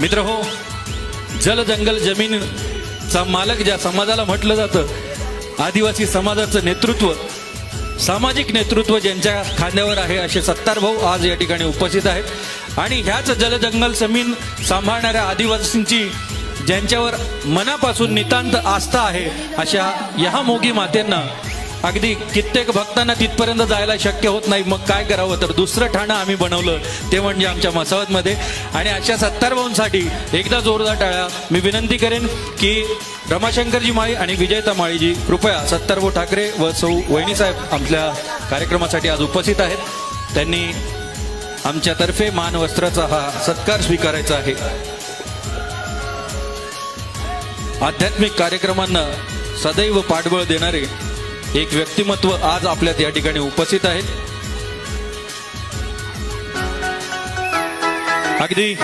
मित्र हो जल जंगल जमीनचा मालक ज्या समाजाला म्हटलं जातं आदिवासी समाजाचं नेतृत्व सामाजिक नेतृत्व ज्यांच्या खांद्यावर आहे असे सत्तार भाऊ आज या ठिकाणी उपस्थित आहेत. आणि ह्याच जल जंगल जमीन सांभाळणाऱ्या आदिवासींची ज्यांच्यावर मनापासून नितांत आस्था आहे अशा या मोगी मातेंना अगदी कित्येक भक्तांना तिथपर्यंत जायला शक्य होत नाही. मग काय करावं? तर दुसरं ठाणं आम्ही बनवलं. ते म्हणजे आमच्या मसावतमध्ये. आणि अशा सत्तार भाऊंसाठी एकदा जोरदार टाळ्या. मी विनंती करेन की रमाशंकरजी माळी आणि विजयता माळीजी कृपया सत्तार भाऊ ठाकरे व सौ वहिनीसाहेब आपल्या कार्यक्रमासाठी आज उपस्थित आहेत. त्यांनी आमच्यातर्फे मानवस्त्राचा हा सत्कार स्वीकारायचा आहे. आध्यात्मिक कार्यक्रमांना सदैव पाठबळ देणारे एक व्यक्तिमत्व आज आपल्यात या ठिकाणी उपस्थित आहेत अगदी.